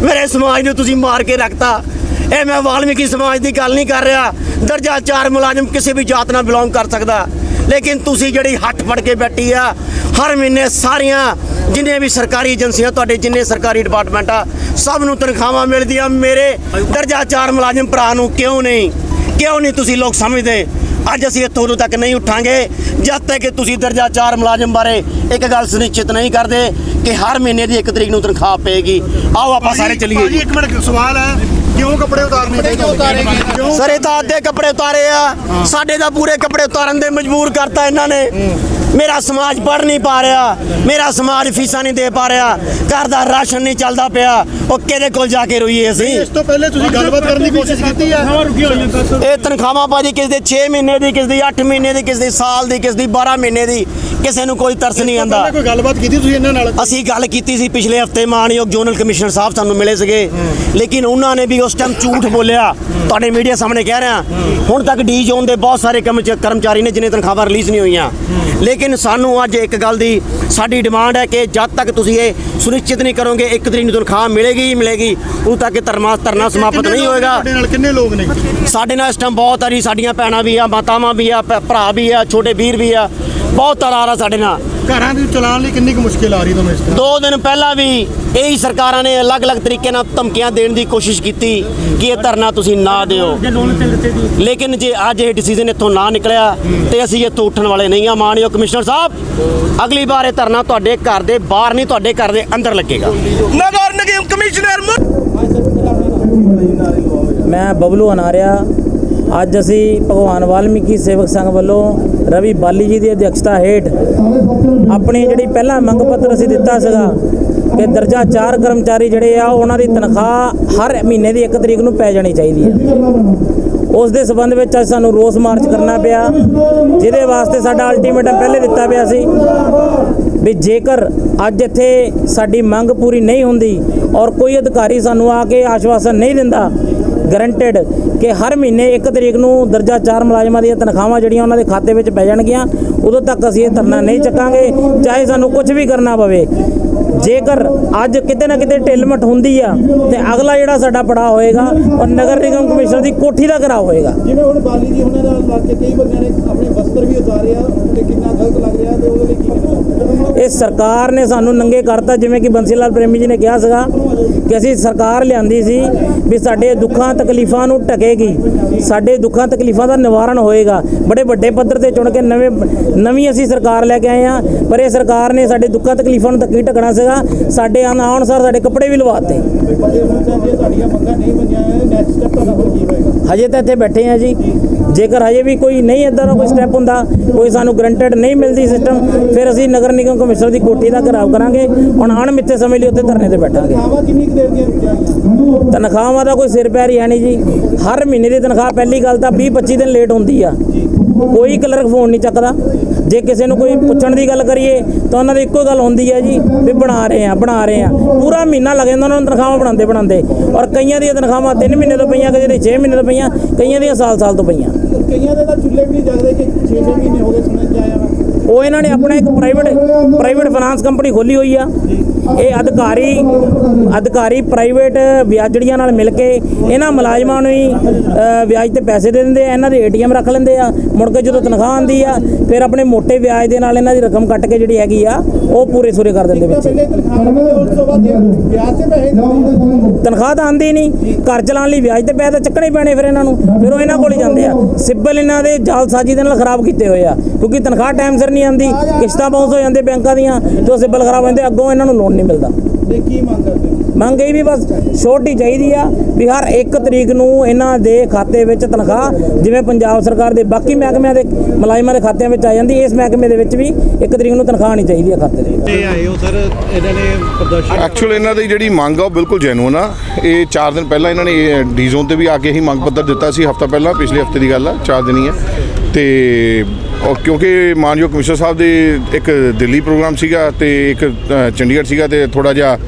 ਮੇਰੇ ਸਮਾਜ ਨੂੰ ਤੁਸੀਂ ਮਾਰ ਕੇ ਰੱਖਤਾ। ਇਹ ਮੈਂ ਵਾਲਮੀਕੀ ਸਮਾਜ ਦੀ ਗੱਲ ਨਹੀਂ ਕਰ ਰਿਹਾ। ਦਰਜਾ 4 ਮੁਲਾਜ਼ਮ ਕਿਸੇ ਵੀ ਜਾਤ ਨਾਲ ਬਿਲੋਂਗ ਕਰ ਸਕਦਾ। ਲੇਕਿਨ ਤੁਸੀਂ ਜਿਹੜੀ ਹੱਥ ਫੜ ਕੇ ਬੈਠੀ ਆ, ਹਰ ਮਹੀਨੇ ਸਾਰੀਆਂ ਜਿੰਨੇ ਵੀ ਸਰਕਾਰੀ ਏਜੰਸੀਆਂ, ਤੁਹਾਡੇ ਜਿੰਨੇ ਸਰਕਾਰੀ ਡਿਪਾਰਟਮੈਂਟ ਆ, ਸਭ ਨੂੰ ਤਨਖਾਹਾਂ ਮਿਲਦੀਆਂ। ਮੇਰੇ ਦਰਜਾ 4 ਮੁਲਾਜ਼ਮ ਭਰਾ ਨੂੰ ਕਿਉਂ ਨਹੀਂ? ਕਿਉਂ ਨਹੀਂ ਤੁਸੀਂ ਲੋਕ ਸਮਝਦੇ? ਅੱਜ ਅਸੀਂ ਇੱਥੋਂ ਉਦੋਂ ਤੱਕ ਨਹੀਂ ਉੱਠਾਂਗੇ ਜਦ ਤੱਕ ਕਿ ਤੁਸੀਂ ਦਰਜਾ 4 ਮੁਲਾਜ਼ਮ ਬਾਰੇ ਇੱਕ ਗੱਲ ਸੁਨਿਸ਼ਚਿਤ ਨਹੀਂ ਕਰਦੇ ਕਿ ਹਰ ਮਹੀਨੇ ਦੀ 1 ਤਰੀਕ ਨੂੰ ਤਨਖਾਹ ਪਏਗੀ। ਆਓ ਆਪਾਂ ਸਾਰੇ ਚੱਲੀਏ। ਭਾਜੀ ਇੱਕ ਮਿੰਟ ਸਵਾਲ ਹੈ ਕਿਉਂ ਕੱਪੜੇ ਉਤਾਰਨੇ ਚਾਹੀਦੇ ਸਰ ਇਹ ਤਾਂ ਅੱਧੇ ਕੱਪੜੇ ਉਤਾਰੇ ਆ। ਸਾਡੇ ਤਾਂ ਪੂਰੇ ਕੱਪੜੇ ਉਤਾਰਨ ਦੇ ਮਜਬੂਰ ਕਰਤਾ ਇਹਨਾਂ ਨੇ। ਮੇਰਾ ਸਮਾਜ ਪੜ ਨਹੀਂ ਪਾ ਰਿਹਾ ਮੇਰਾ ਸਮਾਜ ਫੀਸਾਂ ਨਹੀਂ ਦੇ ਪਾ ਰਿਹਾ ਘਰ ਦਾ ਰਾਸ਼ਨ ਨਹੀਂ ਚੱਲਦਾ ਪਿਆ ਉਹ ਕਿਹਦੇ ਕੋਲ ਜਾ ਕੇ ਰੋਈਏ ਅਸੀਂ? ਇਸ ਤੋਂ ਪਹਿਲੇ ਤੁਸੀਂ ਗੱਲਬਾਤ ਕਰਨ ਦੀ ਕੋਸ਼ਿਸ਼ ਕੀਤੀ ਹੈ? ਇਹ ਤਨਖਾਹਾਂ ਭਾਜੀ ਕਿਸ ਦੇ 6 ਮਹੀਨੇ ਦੀ ਕਿਸ ਦੀ 8 ਮਹੀਨੇ ਦੀ ਕਿਸ ਦੀ ਸਾਲ ਦੀ ਕਿਸ ਦੀ 12 ਮਹੀਨੇ ਦੀ ਕਿਸੇ ਨੂੰ ਕੋਈ ਤਰਸ ਨਹੀਂ ਆਂਦਾ ਕੋਈ ਗੱਲਬਾਤ ਕੀਤੀ ਤੁਸੀਂ ਇਹਨਾਂ ਨਾਲ? ਅਸੀਂ ਗੱਲ ਕੀਤੀ ਸੀ ਪਿਛਲੇ ਹਫ਼ਤੇ ਮਾਨਯੋਗ ਜ਼ੋਨਲ ਕਮਿਸ਼ਨਰ ਸਾਹਿਬ ਸਾਨੂੰ ਮਿਲੇ ਸੀਗੇ। ਲੇਕਿਨ ਉਹਨਾਂ ਨੇ ਵੀ ਉਸ ਟਾਈਮ ਝੂਠ ਬੋਲਿਆ। ਤੁਹਾਡੇ ਮੀਡੀਆ ਸਾਹਮਣੇ ਕਹਿ ਰਿਹਾ। ਹੁਣ ਤੱਕ ਡੀ ਜ਼ੋਨ ਦੇ ਬਹੁਤ ਸਾਰੇ ਕਰਮਚ- ਕਰਮਚਾਰੀ ਨੇ ਜਿਨ੍ਹਾਂ ਤਨਖਾਹਾਂ ਰਿਲੀਜ਼ ਨਹੀਂ ਹੋਈਆਂ। ਲੇਕਿਨ ਸਾਨੂੰ ਅੱਜ ਇੱਕ ਗੱਲ ਦੀ ਸਾਡੀ ਡਿਮਾਂਡ ਹੈ ਕਿ ਜਦ ਤੱਕ ਤੁਸੀਂ ਇਹ ਸੁਨਿਸ਼ਚਿਤ ਨਹੀਂ ਕਰੋਗੇ ਇੱਕ ਤਰੀਕ ਨੂੰ ਤਨਖਾਹ ਮਿਲੇਗੀ ਹੀ ਮਿਲੇਗੀ। ਉਦੋਂ ਤੱਕ ਇਹ ਧਰਨਾ ਧਰਨਾ ਸਮਾਪਤ ਨਹੀਂ ਹੋਏਗਾ। ਤੁਹਾਡੇ ਨਾਲ? ਕਿੰਨੇ ਲੋਕ ਨੇ? ਸਾਡੇ ਨਾਲ ਇਸ ਟਾਈਮ ਬਹੁਤ ਆ ਜੀ ਸਾਡੀਆਂ ਭੈਣਾਂ ਵੀ ਆ ਮਾਤਾਵਾਂ ਵੀ ਆ ਭਰਾ ਵੀ ਆ ਛੋਟੇ ਵੀਰ ਵੀ ਆ। ਬਹੁਤ ਤਰਾਰ ਆ ਸਾਡੇ ਨਾਲ। ਘਰਾਂ ਦੀ ਚਲਾਉਣ ਲਈ ਕਿੰਨੀ ਕੁ ਮੁਸ਼ਕਿਲ ਆ ਰਹੀ ਤੁਹਾਨੂੰ ਇਸ ਤਰ੍ਹਾਂ? ਦੋ ਦਿਨ ਪਹਿਲਾਂ ਵੀ ਇਹੀ ਸਰਕਾਰਾਂ ਨੇ ਅਲੱਗ-ਅਲੱਗ ਤਰੀਕੇ ਨਾਲ ਧਮਕੀਆਂ ਦੇਣ ਦੀ ਕੋਸ਼ਿਸ਼ ਕੀਤੀ ਕਿ ਇਹ ਧਰਨਾ ਤੁਸੀਂ ਨਾ ਦਿਓ। ਲੇਕਿਨ ਜੇ ਅੱਜ ਇਹ ਡਿਸੀਜਨ ਇੱਥੋਂ ਨਾ ਨਿਕਲਿਆ ਤੇ ਅਸੀਂ ਇੱਥੋਂ ਉੱਠਣ ਵਾਲੇ ਨਹੀਂ ਆ। ਮਾਨਯੋਗ ਕਮਿਸ਼ਨਰ ਸਾਹਿਬ ਅਗਲੀ ਵਾਰ ਇਹ ਧਰਨਾ ਤੁਹਾਡੇ ਘਰ ਦੇ ਬਾਹਰ ਨਹੀਂ ਤੁਹਾਡੇ ਘਰ ਦੇ ਅੰਦਰ ਲੱਗੇਗਾ। ਨਗਰ ਨਿਗਮ ਕਮਿਸ਼ਨਰ ਮੈਂ ਬਬਲੂ ਅਨਾਰਿਆ ਅੱਜ ਅਸੀਂ ਭਗਵਾਨ ਵਾਲਮੀਕੀ ਸੇਵਕ ਸੰਘ ਵੱਲੋਂ ਰਵੀ ਬਾਲੀ ਜੀ ਦੀ ਅਧਿਕਸ਼ਤਾ ਹੇਠ ਆਪਣੀ ਜਿਹੜੀ ਪਹਿਲਾ ਮੰਗ ਪੱਤਰ ਅਸੀਂ ਦਿੱਤਾ ਸੀਗਾ ਕਿ ਦਰਜਾ 4 ਕਰਮਚਾਰੀ ਜਿਹੜੇ ਆ, ਉਹਨਾਂ ਦੀ ਤਨਖਾਹ ਹਰ ਮਹੀਨੇ ਦੀ 1 ਤਰੀਕ ਨੂੰ ਪੈ ਜਾਣੀ ਚਾਹੀਦੀ ਹੈ। ਉਸ ਦੇ ਸਬੰਧ ਵਿੱਚ ਅੱਜ ਸਾਨੂੰ ਰੋਸ ਮਾਰਚ ਕਰਨਾ ਪਿਆ, ਜਿਹਦੇ ਵਾਸਤੇ ਸਾਡਾ ਅਲਟੀਮੇਟਮ ਪਹਿਲੇ ਦਿੱਤਾ ਪਿਆ ਸੀ ਵੀ ਜੇਕਰ ਅੱਜ ਇੱਥੇ ਸਾਡੀ ਮੰਗ ਪੂਰੀ ਨਹੀਂ ਹੁੰਦੀ ਔਰ ਕੋਈ ਅਧਿਕਾਰੀ ਸਾਨੂੰ ਆ ਕੇ ਆਸ਼ਵਾਸਨ ਨਹੀਂ ਦਿੰਦਾ ਗਰੰਟਡ ਕਿ ਹਰ ਮਹੀਨੇ 1 ਤਰੀਕ ਨੂੰ ਦਰਜਾ 4 ਮੁਲਾਜ਼ਮਾਂ ਦੀਆਂ ਤਨਖਾਹਾਂ ਜਿਹੜੀਆਂ ਉਹਨਾਂ ਦੇ ਖਾਤੇ ਵਿੱਚ ਪੈ ਜਾਣਗੀਆਂ, ਉਦੋਂ ਤੱਕ ਅਸੀਂ ਇਹ ਧਰਨਾ ਨਹੀਂ ਚੱਕਾਂਗੇ, ਚਾਹੇ ਸਾਨੂੰ ਕੁਝ ਵੀ ਕਰਨਾ ਪਵੇ। ਜੇਕਰ ਅੱਜ ਕਿਤੇ ਨਾ ਕਿਤੇ ਢਿੱਲਮਟ ਹੁੰਦੀ ਆ ਤੇ ਅਗਲਾ ਜਿਹੜਾ ਸਾਡਾ ਪੜਾ ਹੋਏਗਾ ਔਰ ਨਗਰ ਨਿਗਮ ਕਮਿਸ਼ਨਰ ਦੀ ਕੋਠੀ ਦਾ ਘਰਾ ਹੋਏਗਾ। ਜਿਵੇਂ ਹੁਣ ਬਾਲੀ ਜੀ ਉਹਨਾਂ ਦਾ ਲੱਗ ਕੇ ਕਈ ਬੰਦਿਆਂ ਨੇ ਆਪਣੇ ਵਸਤਰ ਵੀ ਉਤਾਰੇ ਆ ਤੇ ਕਿੰਨਾ ਗਲਤ ਲੱਗ ਰਿਹਾ ਤੇ ਉਹਦੇ ਲਈ ਕੀ ਇਹ ਸਰਕਾਰ ਨੇ ਸਾਨੂੰ ਨੰਗੇ ਕਰਤਾ ਜਿਵੇਂ ਕਿ ਬੰਸੀ ਲਾਲ ਪ੍ਰੇਮੀ ਜੀ ਨੇ ਕਿਹਾ ਸੀਗਾ ਕਿ ਅਸੀਂ ਸਰਕਾਰ ਲਿਆਂਦੀ ਸੀ ਵੀ ਸਾਡੇ ਦੁੱਖਾਂ ਤਕਲੀਫਾਂ ਨੂੰ ਢਕੇਗੀ। ਸਾਡੇ ਦੁੱਖਾਂ ਤਕਲੀਫਾਂ ਦਾ ਨਿਵਾਰਣ ਹੋਏਗਾ। ਬੜੇ ਵੱਡੇ ਪੱਧਰ ਤੇ ਚੁਣ ਕੇ ਨਵੇਂ ਨਵੀਂ ਅਸੀਂ ਸਰਕਾਰ ਲੈ ਕੇ ਆਏ ਆ ਪਰ ਇਹ ਸਰਕਾਰ ਨੇ ਸਾਡੇ ਦੁੱਖਾਂ ਤਕਲੀਫਾਂ ਨੂੰ ਤੱਕੀ ਢਕਣਾ ਸੀਗਾ। ਸਾਡੇ ਆਉਣ ਅਨੁਸਾਰ ਸਾਡੇ ਕੱਪੜੇ ਵੀ ਲਵਾਤੇ। ਹਜੇ ਤਾਂ ਇੱਥੇ ਬੈਠੇ ਆ ਜੀ। ਜੇਕਰ ਹਜੇ ਵੀ ਕੋਈ ਨਹੀਂ ਇਦਾਂ ਦਾ ਕੋਈ ਸਟੈਪ ਹੁੰਦਾ, ਕੋਈ ਸਾਨੂੰ ਗਰੰਟਡ ਨਹੀਂ ਮਿਲਦੀ ਸਿਸਟਮ ਫਿਰ ਅਸੀਂ ਨਗਰ ਨਿਗਮ ਕਮਿਸ਼ਨਰ ਦੀ ਕੋਠੀ ਦਾ ਘਰਾਵ ਕਰਾਂਗੇ। ਹੁਣ ਅਣਮਿੱਥੇ ਸਮੇਂ ਲਈ ਉੱਥੇ ਧਰਨੇ ਤੇ ਬੈਠਾਂਗੇ। ਤਨਖਾਹਾਂ ਦਾ ਕੋਈ ਸਿਰ ਪੈਰ ਹੀ ਹੈ ਨਹੀਂ ਜੀ। ਹਰ ਮਹੀਨੇ ਦੀ ਤਨਖਾਹ, ਪਹਿਲੀ ਗੱਲ ਤਾਂ 20 25 ਦਿਨ ਲੇਟ ਹੁੰਦੀ ਆ। ਕੋਈ ਕਲਰਕ ਫੋਨ ਨਹੀਂ ਚੱਕਦਾ। ਜੇ ਕਿਸੇ ਨੂੰ ਕੋਈ ਪੁੱਛਣ ਦੀ ਗੱਲ ਕਰੀਏ ਤਾਂ ਉਹਨਾਂ ਦੀ ਇੱਕੋ ਗੱਲ ਹੁੰਦੀ ਹੈ ਜੀ ਵੀ ਬਣਾ ਰਹੇ ਆ ਬਣਾ ਰਹੇ ਆ ਪੂਰਾ ਮਹੀਨਾ ਲੱਗ ਜਾਂਦਾ ਉਹਨਾਂ ਨੂੰ ਤਨਖਾਹਾਂ ਬਣਾਉਂਦੇ ਬਣਾਉਂਦੇ। ਔਰ ਕਈਆਂ ਦੀਆਂ ਤਨਖਾਹਾਂ 3 ਮਹੀਨੇ ਤੋਂ ਪਈਆਂ ਕਈਆਂ ਦੀਆਂ 6 ਮਹੀਨੇ ਤੋਂ ਪਈਆਂ ਕਈਆਂ ਦੀਆਂ ਸਾਲ ਸਾਲ ਤੋਂ ਪਈਆਂ। ਕਈਆਂ ਦੇ ਤਾਂ ਚੁੱਲ੍ਹੇ ਵੀ ਨਹੀਂ ਜਗਦੇ ਕਿ 6-6 ਮਹੀਨੇ ਹੋ ਗਏ ਸੁਣਨ ਚ ਆਇਆ ਉਹ ਇਹਨਾਂ ਨੇ ਆਪਣਾ ਇੱਕ ਪ੍ਰਾਈਵੇਟ ਪ੍ਰਾਈਵੇਟ ਫਾਈਨਾਂਸ ਕੰਪਨੀ ਖੋਲੀ ਹੋਈ ਆ। ਇਹ ਅਧਿਕਾਰੀ ਅਧਿਕਾਰੀ ਪ੍ਰਾਈਵੇਟ ਵਿਆਜੜੀਆਂ ਨਾਲ ਮਿਲ ਕੇ ਇਹਨਾਂ ਮੁਲਾਜ਼ਮਾਂ ਨੂੰ ਹੀ ਵਿਆਜ ਤੇ ਪੈਸੇ ਦੇ ਦਿੰਦੇ ਆ, ਇਹਨਾਂ ਦੇ ਏਟੀਐਮ ਰੱਖ ਲੈਂਦੇ ਆ, ਮੁੜ ਕੇ ਜਦੋਂ ਤਨਖਾਹ ਆਉਂਦੀ ਆ, ਫਿਰ ਆਪਣੇ ਮੋਟੇ ਵਿਆਜ ਦੇ ਨਾਲ ਇਹਨਾਂ ਦੀ ਰਕਮ ਕੱਟ ਕੇ ਜਿਹੜੀ ਹੈਗੀ ਆ, ਉਹ ਪੂਰੇ ਸੂਰੇ ਕਰ ਦਿੰਦੇ ਵਿੱਚ। ਤਨਖਾਹ ਤਾਂ ਆਉਂਦੀ ਨਹੀਂ, ਘਰ ਚਲਾਉਣ ਲਈ ਵਿਆਜ ਤੇ ਪੈਸੇ ਤਾਂ ਚੱਕਣੇ ਪੈਣੇ ਫਿਰ ਇਹਨਾਂ ਨੂੰ, ਫਿਰ ਉਹ ਇਹਨਾਂ ਕੋਲ ਹੀ ਜਾਂਦੇ ਆ। ਸਿੱਬਲ ਇਹਨਾਂ ਦੇ ਜਾਲਸਾਜੀ ਦੇ ਨਾਲ ਖਰਾਬ ਕੀਤੇ ਹੋਏ ਆ। ਕਿਉਂਕਿ ਤਨਖਾਹ ਟਾਈਮ ਸਿਰ ਨਹੀਂ ਆਉਂਦੀ ਕਿਸ਼ਤਾਂ ਬਾਉਂਸ ਹੋ ਜਾਂਦੇ ਬੈਂਕਾਂ ਦੀਆਂ ਜੋ ਸਿੱਬਲ ਖਰਾਬ ਹੋ ਜਾਂਦੇ ਅੱਗੋਂ ਇਹਨਾਂ ਨੂੰ ਲੋਨ ਨਹੀਂ ਮਿਲਦਾ। ਤੇ ਕੀ ਮੰਗ ਕਰਦੇ ਹੋ? ਮੰਗ ਇਹ ਵੀ ਬਸ ਛੋਟੀ ਚਾਹੀਦੀ ਆ ਵੀ ਹਰ ਇੱਕ ਤਰੀਕ ਨੂੰ ਇਹਨਾਂ ਦੇ ਖਾਤੇ ਵਿੱਚ ਤਨਖਾਹ ਜਿਵੇਂ ਪੰਜਾਬ ਸਰਕਾਰ ਦੇ ਬਾਕੀ ਮਹਿਕਮਿਆਂ ਦੇ ਮੁਲਾਜ਼ਮਾਂ ਦੇ ਖਾਤਿਆਂ ਵਿੱਚ ਆ ਜਾਂਦੀ ਇਸ ਮਹਿਕਮੇ ਦੇ ਵਿੱਚ ਵੀ ਇੱਕ ਤਰੀਕ ਨੂੰ ਤਨਖਾਹ ਨਹੀਂ ਚਾਹੀਦੀ ਆ ਖਾਤੇ ਦੇ ਵਿੱਚ। ਇਹ ਆਏ ਹੋ ਸਰ ਇਹਨਾਂ ਨੇ ਪ੍ਰਦਰਸ਼ਨ ਐਕਚੁਅਲ ਇਹਨਾਂ ਦੀ ਜਿਹੜੀ ਮੰਗ ਆ ਉਹ ਬਿਲਕੁਲ ਜੈਨੂਨ ਆ। ਇਹ 4 ਦਿਨ ਪਹਿਲਾਂ ਇਹਨਾਂ ਨੇ ਡੀ ਜ਼ੋਨ ਤੇ ਵੀ ਆ ਕੇ ਹੀ ਮੰਗ ਪੱਤਰ ਦਿੱਤਾ ਸੀ ਹਫਤਾ ਪਹਿਲਾਂ ਪਿਛਲੇ ਹਫ਼ਤੇ ਦੀ ਗੱਲ ਆ 4 ਦਿਨ ਹੀ ਆ। ਤੇ ਕਿਉਂਕਿ ਮਾਨਯੋਗ ਕਮਿਸ਼ਨਰ ਸਾਹਿਬ ਦੇ ਇੱਕ ਦਿੱਲੀ ਪ੍ਰੋਗਰਾਮ ਸੀਗਾ ਤੇ ਇੱਕ ਚੰਡੀਗੜ੍ਹ ਸੀਗਾ ਤੇ ਥੋੜਾ ਜਿਹਾ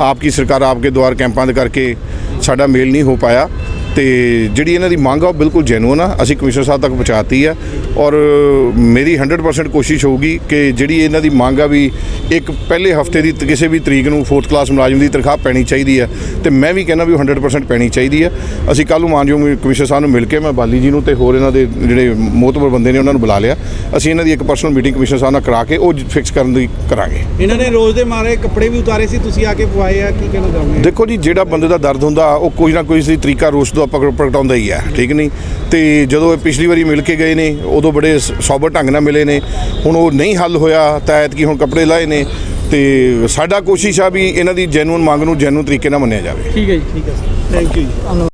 ਆਪ ਕੀ ਸਰਕਾਰ ਆਪ ਕੇ ਦੁਆਰ ਕੈਂਪਾਂ ਦੇ ਕਰਕੇ ਸਾਡਾ ਮੇਲ ਨਹੀਂ ਹੋ ਪਾਇਆ। ਤੇ ਜਿਹੜੀ ਇਹਨਾਂ ਦੀ ਮੰਗ ਆ ਉਹ ਬਿਲਕੁਲ ਜੈਨੂਨ ਆ। ਅਸੀਂ ਕਮਿਸ਼ਨਰ ਸਾਹਿਬ ਤੱਕ ਪਹੁੰਚਾਤੀ ਆ ਔਰ ਮੇਰੀ 100% ਕੋਸ਼ਿਸ਼ ਹੋਊਗੀ ਕਿ ਜਿਹੜੀ ਇਹਨਾਂ ਦੀ ਮੰਗ ਆ ਵੀ ਇੱਕ ਪਹਿਲੇ ਹਫ਼ਤੇ ਦੀ ਕਿਸੇ ਵੀ ਤਰੀਕ ਨੂੰ 4th ਕਲਾਸ ਮੁਲਾਜ਼ਮ ਦੀ ਤਨਖਾਹ ਪੈਣੀ ਚਾਹੀਦੀ ਆ ਤੇ ਮੈਂ ਵੀ ਕਹਿੰਦਾ ਵੀ ਉਹ 100% ਪੈਣੀ ਚਾਹੀਦੀ ਆ। ਅਸੀਂ ਕੱਲ੍ਹ ਨੂੰ ਮਾਨਯੋਗ ਕਮਿਸ਼ਨਰ ਸਾਹਿਬ ਨੂੰ ਮਿਲ ਕੇ ਮੈਂ ਬਾਲੀ ਜੀ ਨੂੰ ਤੇ ਹੋਰ ਇਹਨਾਂ ਦੇ ਜਿਹੜੇ ਮੋਤਬਰ ਬੰਦੇ ਨੇ ਉਹਨਾਂ ਨੂੰ ਬੁਲਾ ਲਿਆ। ਅਸੀਂ ਇਹਨਾਂ ਦੀ ਇੱਕ ਪਰਸਨਲ ਮੀਟਿੰਗ ਕਮਿਸ਼ਨਰ ਸਾਹਿਬ ਨਾਲ ਕਰਾ ਕੇ ਉਹ ਫਿਕਸ ਕਰਨ ਦੀ ਕਰਾਂਗੇ। ਇਹਨਾਂ ਨੇ ਰੋਜ਼ ਦੇ ਮਾਰੇ ਕੱਪੜੇ ਵੀ ਉਤਾਰੇ ਸੀ ਤੁਸੀਂ ਆ ਕੇ ਪਵਾਏ ਆ ਕੀ ਕਹਿਣਾ ਚਾਹੁੰਦੇ ਦੇਖੋ ਜੀ ਜਿਹੜਾ ਬੰਦੇ ਦਾ ਦਰਦ ਹੁੰਦਾ ਉਹ ਕੋਈ ਨਾ ਕੋਈ ਤਰੀਕਾ ਰੋਸ ਤੋਂ ਆਪਾਂ ਪ੍ਰਗਟਾਉਂਦਾ ਹੀ ਹੈ ਠੀਕ ਨਹੀਂ? ਤੇ ਜਦੋਂ ਇਹ ਪਿਛਲੀ ਵਾਰੀ ਮਿਲ ਕੇ ਗਏ ਨੇ, ਉਦੋਂ ਬੜੇ ਸ- ਢੰਗ ਨਾਲ ਮਿਲੇ ਨੇ। ਹੁਣ ਉਹ ਨਹੀਂ ਹੱਲ ਹੋਇਆ, ਤਾਂ ਐਤਕੀ ਹੁਣ ਕੱਪੜੇ ਲਾਏ ਨੇ। ਤੇ ਸਾਡਾ ਕੋਸ਼ਿਸ਼ ਆ ਵੀ ਇਹਨਾਂ ਦੀ ਜੈਨੂਨ ਮੰਗ ਨੂੰ ਜੈਨੂਨ ਤਰੀਕੇ ਨਾਲ ਮੰਨਿਆ ਜਾਵੇ। ਠੀਕ ਹੈ ਜੀ, ਠੀਕ ਹੈ। ਥੈਂਕ ਯੂ ਜੀ।